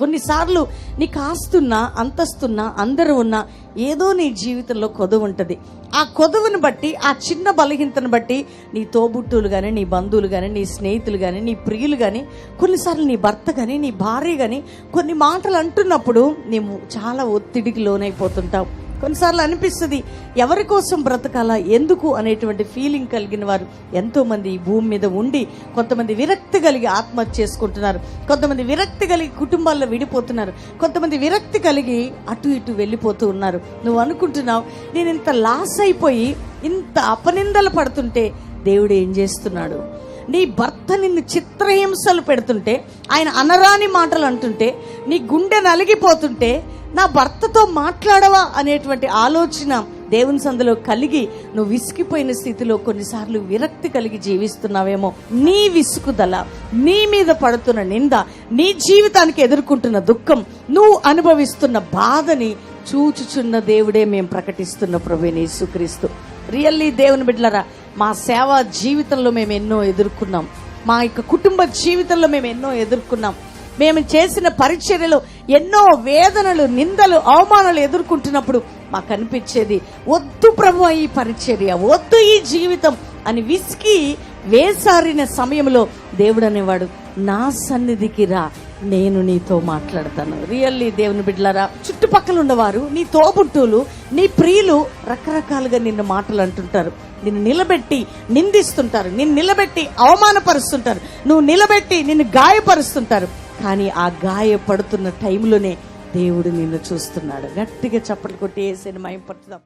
కొన్నిసార్లు నీకు ఆస్తున్నా అంతస్తున్నా అందరూ ఉన్నా ఏదో నీ జీవితంలో కొదువు ఉంటుంది. ఆ కొదువుని బట్టి ఆ చిన్న బలహీనతను బట్టి నీ తోబుట్టువులు కానీ నీ బంధువులు కానీ నీ స్నేహితులు కానీ నీ ప్రియులు కానీ కొన్నిసార్లు నీ భర్త కానీ నీ భార్య కానీ కొన్ని మాటలు అంటున్నప్పుడు నీవు చాలా ఒత్తిడికి లోనైపోతుంటావు. కొన్నిసార్లు అనిపిస్తుంది ఎవరి కోసం బ్రతకాలా ఎందుకు అనేటువంటి ఫీలింగ్ కలిగిన వారు ఎంతోమంది ఈ భూమి మీద ఉండి కొంతమంది విరక్తి కలిగి ఆత్మహత్య చేసుకుంటున్నారు కొంతమంది విరక్తి కలిగి కుటుంబాల్లో విడిపోతున్నారు కొంతమంది విరక్తి కలిగి అటు ఇటు వెళ్ళిపోతూ ఉన్నారు. నువ్వు అనుకుంటున్నావు నేను ఇంత లాస్ అయిపోయి ఇంత అపనిందలు పడుతుంటే దేవుడు ఏం చేస్తున్నాడు? నీ భర్త నిన్ను చిత్రహింసలు పెడుతుంటే ఆయన అనరాని మాటలు అంటుంటే నీ గుండె నలిగిపోతుంటే నా భర్తతో మాట్లాడవా అనేటువంటి ఆలోచన దేవుని సందులో కలిగి నువ్వు విసిగిపోయిన స్థితిలో కొన్నిసార్లు విరక్తి కలిగి జీవిస్తున్నావేమో. నీ విసుకుదల నీ మీద పడుతున్న నింద నీ జీవితానికి ఎదుర్కొంటున్న దుఃఖం నువ్వు అనుభవిస్తున్న బాధని చూచుచున్న దేవుడే మేము ప్రకటిస్తున్న ప్రభుని యేసుక్రీస్తు. రియల్లీ దేవుని బిడ్డలరా మా సేవా జీవితంలో మేము ఎన్నో ఎదుర్కొన్నాం. మా యొక్క కుటుంబ జీవితంలో మేము ఎన్నో ఎదుర్కొన్నాం. మేము చేసిన పరిచర్యలు ఎన్నో వేదనలు నిందలు అవమానాలు ఎదుర్కొంటున్నప్పుడు మాకు అనిపించేది వద్దు ప్రభు ఈ పరిచర్య వద్దు ఈ జీవితం అని విసికి వేసారిన సమయంలో దేవుడు అనేవాడు నా సన్నిధికి రా నేను నీతో మాట్లాడతాను. రియల్లీ దేవుని బిడ్డలారా చుట్టుపక్కల ఉన్నవారు నీ తోబుట్టులు నీ ప్రియులు రకరకాలుగా నిన్ను మాటలు అంటుంటారు. నిన్ను నిలబెట్టి నిందిస్తుంటారు. నిన్ను నిలబెట్టి అవమానపరుస్తుంటారు. నువ్వు నిలబెట్టి నిన్ను గాయపరుస్తుంటారు. కానీ ఆ గాయపడుతున్న టైంలోనే దేవుడు నిన్ను చూస్తున్నాడు. గట్టిగా చప్పట్లు కొట్టి వేసేని మయంపడుతుందాం